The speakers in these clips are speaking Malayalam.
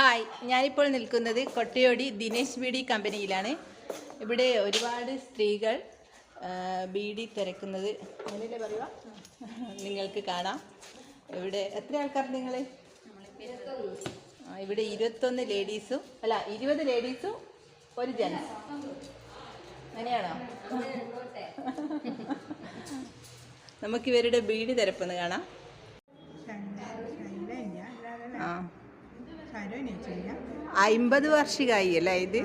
ഹായ് ഞാനിപ്പോൾ നിൽക്കുന്നത് കൊട്ടയോടി ദിനേശ് ബീഡി കമ്പനിയിലാണ്. ഇവിടെ ഒരുപാട് സ്ത്രീകൾ ബി ബീഡി തിരക്കുന്നത്. അങ്ങനെയല്ലേ പറയുക? നിങ്ങൾക്ക് കാണാം. ഇവിടെ എത്ര ആൾക്കാർ നിങ്ങൾ ഇവിടെ ഇരുപത്തൊന്ന് ലേഡീസും. അല്ല ഇരുപത് ലേഡീസും ഒരു ജെൻസ്. അങ്ങനെയാണോ? നമുക്ക് ഇവരുടെ ബീഡി തിരപ്പെന്ന് കാണാം ആ അമ്പത് വർഷികായി അല്ലേ? ഇത്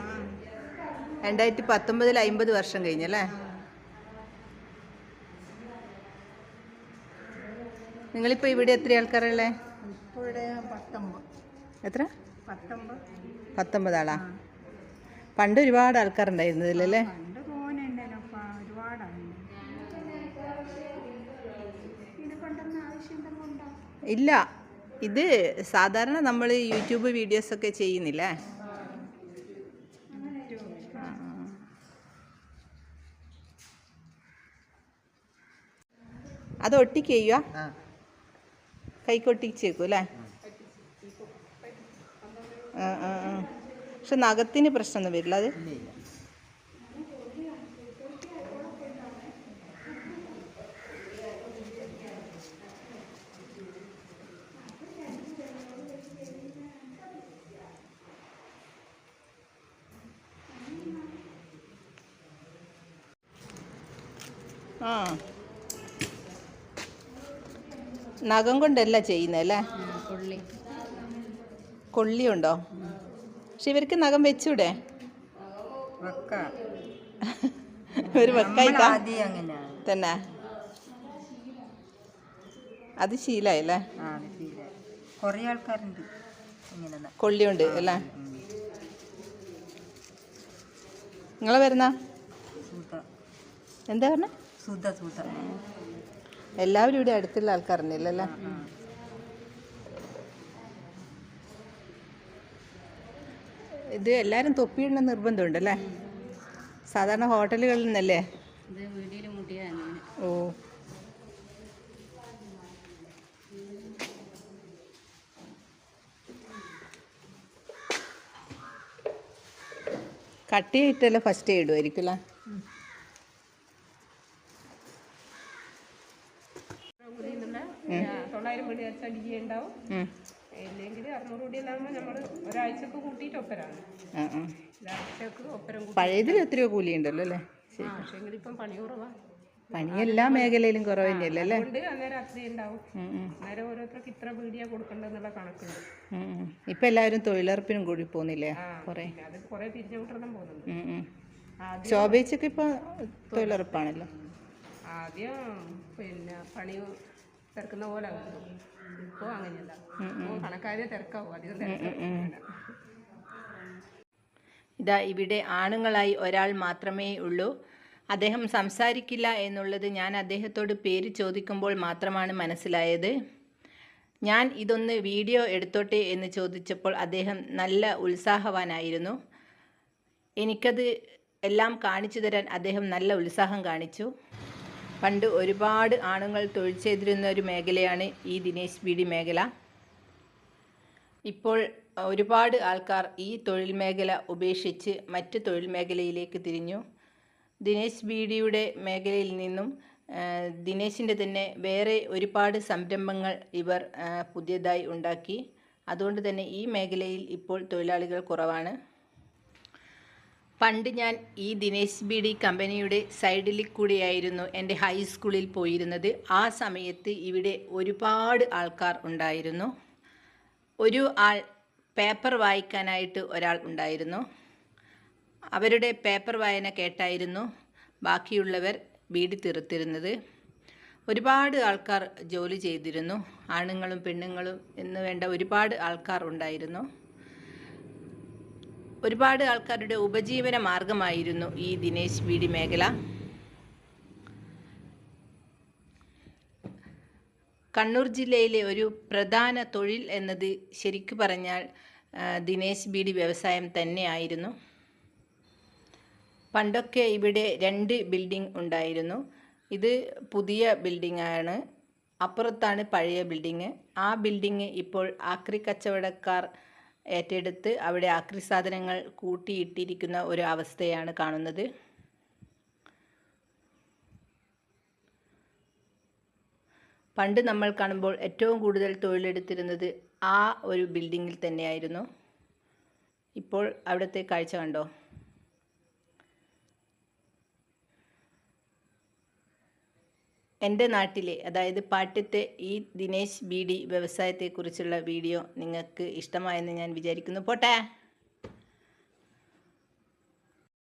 രണ്ടായിരത്തി പത്തൊമ്പതിൽ അമ്പത് വർഷം കഴിഞ്ഞല്ലേ നിങ്ങളിപ്പോൾ ഇവിടെ എത്ര ആൾക്കാരല്ലേ എത്ര? പത്തൊമ്പത്. ആളാ പണ്ട് ഒരുപാട് ആൾക്കാരുണ്ടായിരുന്നു ഇതിലല്ലേ ഇല്ല. ഇത് സാധാരണ നമ്മൾ യൂട്യൂബ് വീഡിയോസൊക്കെ ചെയ്യുന്നില്ലേ. അത് ഒട്ടിക്ക് ചെയ്യുക കൈക്കൊട്ടിച്ചേക്കും അല്ലേ? ആ ആ ആ. പക്ഷെ നഖത്തിന് പ്രശ്നമൊന്നും വരില്ല അത്? ആ. നഖം കൊണ്ടല്ല ചെയ്യുന്നത് അല്ലേ? കൊള്ളിയുണ്ടോ? പക്ഷെ ഇവർക്ക് നഖം വെച്ചൂടെ? ഒരു വെക്കായിട്ടാ? തന്നെ. അത് ശീലായില്ലേ കുറേ ആൾക്കാരുണ്ട് കൊള്ളിയുണ്ട് അല്ലേ? നിങ്ങളെ വരുന്ന? എന്താ പറഞ്ഞ? സുധ സുധ എല്ലാവരും ഇവിടെ അടുത്തുള്ള ആൾക്കാരുണ്ടല്ലേ ഇത് എല്ലാവരും തൊപ്പിയിടണ നിർബന്ധമുണ്ടല്ലേ? സാധാരണ ഹോട്ടലുകളിൽ നിന്നല്ലേ? ഓ. കട്ടിയായിട്ടല്ലേ ഫസ്റ്റ് ഇടുമായിരിക്കും അല്ലേ? തൊള്ളായിരം മണി വെച്ച ഡി ഉണ്ടാവും അല്ലെങ്കിൽ ഇല്ലെങ്കിൽ അറുന്നൂറ് കൂടി ഉണ്ടാകുമ്പോൾ നമ്മൾ ഒരാഴ്ചക്ക് കൂട്ടിയിട്ട് ഒപ്പരാണ്. ഒരാഴ്ചക്ക് ഒപ്പരം പഴയതിൽ എത്രയോ കൂലിയുണ്ടല്ലോ അല്ലേ? ശരി ആ പക്ഷേ ഇപ്പം പണി കുറവാണ് പണി എല്ലാ മേഖലയിലും കുറവല്ലേ ഇപ്പൊ അല്ലേ. എല്ലാവരും തൊഴിലുറപ്പിനും കൂടി പോകുന്നില്ലേ? കൊറേ. ശോഭിച്ചൊക്കെ ഇപ്പൊ തൊഴിലുറപ്പാണല്ലോ. ആദ്യം പിന്നെ പണി തിരക്കുന്ന പോലെ ഇപ്പോ ഇപ്പോൾ അങ്ങനെയല്ല ഇപ്പോൾ കണക്കാരെ തിരക്കാവും. അധികം തിരക്കില്ല ഇതാ ഇവിടെ ആണുങ്ങളായി ഒരാൾ മാത്രമേ ഉള്ളൂ. അദ്ദേഹം സംസാരിക്കില്ല എന്നുള്ളത് ഞാൻ അദ്ദേഹത്തോട് പേര് ചോദിക്കുമ്പോൾ മാത്രമാണ് മനസ്സിലായത്. ഞാൻ ഇതൊന്ന് വീഡിയോ എടുത്തോട്ടെ എന്ന് ചോദിച്ചപ്പോൾ അദ്ദേഹം നല്ല ഉത്സാഹവാനായിരുന്നു. എനിക്കത് എല്ലാം കാണിച്ചു തരാൻ അദ്ദേഹം നല്ല ഉത്സാഹം കാണിച്ചു. പണ്ട് ഒരുപാട് ആണുങ്ങൾ തൊഴിൽ ചെയ്തിരുന്ന ഒരു മേഖലയാണ് ഈ ദിനേശ് ബീഡി മേഖല. ഇപ്പോൾ ഒരുപാട് ആൾക്കാർ ഈ തൊഴിൽ മേഖല ഉപേക്ഷിച്ച് മറ്റ് തൊഴിൽ മേഖലയിലേക്ക് തിരിഞ്ഞു. ദിനേശ് ബീഡിയുടെ മേഖലയിൽ നിന്നും ദിനേശിന്റെ തന്നെ വേറെ ഒരുപാട് സംരംഭങ്ങൾ ഇവർ പുതിയതായി ഉണ്ടാക്കി. അതുകൊണ്ട് തന്നെ ഈ മേഖലയിൽ ഇപ്പോൾ തൊഴിലാളികൾ കുറവാണ്. പണ്ട് ഞാൻ ഈ ദിനേശ് ബി ഡി കമ്പനിയുടെ സൈഡിൽ കൂടിയായിരുന്നു എന്റെ ഹൈസ്കൂളിൽ പോയിരുന്നത്. ആ സമയത്ത് ഇവിടെ ഒരുപാട് ആൾക്കാർ ഉണ്ടായിരുന്നു. ഒരു ആൾ പേപ്പർ വായിക്കാനായിട്ട് ഒരാൾ ഉണ്ടായിരുന്നു. അവരുടെ പേപ്പർ വായന കേട്ടായിരുന്നു ബാക്കിയുള്ളവർ ബീഡി തീർത്തിരുന്നത്. ഒരുപാട് ആൾക്കാർ ജോലി ചെയ്തിരുന്നു. ആണുങ്ങളും പെണ്ണുങ്ങളും എന്ന് വേണ്ട ഒരുപാട് ആൾക്കാർ ഉണ്ടായിരുന്നു. ഒരുപാട് ആൾക്കാരുടെ ഉപജീവന മാർഗമായിരുന്നു ഈ ദിനേശ് ബീഡി മേഖല. കണ്ണൂർ ജില്ലയിലെ ഒരു പ്രധാന തൊഴിൽ എന്നത് ശരിക്കു പറഞ്ഞാൽ ദിനേശ് ബീഡി വ്യവസായം തന്നെയായിരുന്നു. പണ്ടൊക്കെ ഇവിടെ രണ്ട് ബിൽഡിംഗ് ഉണ്ടായിരുന്നു. ഇത് പുതിയ ബിൽഡിംഗ് ആണ് അപ്പുറത്താണ് പഴയ ബിൽഡിങ് ആ ബിൽഡിങ് ഇപ്പോൾ ആക്രി കച്ചവടക്കാർ ഏറ്റെടുത്ത് അവിടെ ആക്രി സാധനങ്ങൾ കൂട്ടിയിട്ടിരിക്കുന്ന ഒരു അവസ്ഥയാണ് കാണുന്നത്. പണ്ട് നമ്മൾ കാണുമ്പോൾ ഏറ്റവും കൂടുതൽ തൊഴിലെടുത്തിരുന്നത് ആ ഒരു ബിൽഡിങ്ങിൽ തന്നെയായിരുന്നു. ഇപ്പോൾ അവിടുത്തെ കാഴ്ച കണ്ടോ? എന്റെ നാട്ടിലെ അതായത് പാട്ടത്തെ ഈ ദിനേശ് ബി ഡി വ്യവസായത്തെക്കുറിച്ചുള്ള വീഡിയോ നിങ്ങൾക്ക് ഇഷ്ടമായെന്ന് ഞാൻ വിചാരിക്കുന്നു. പോട്ടെ.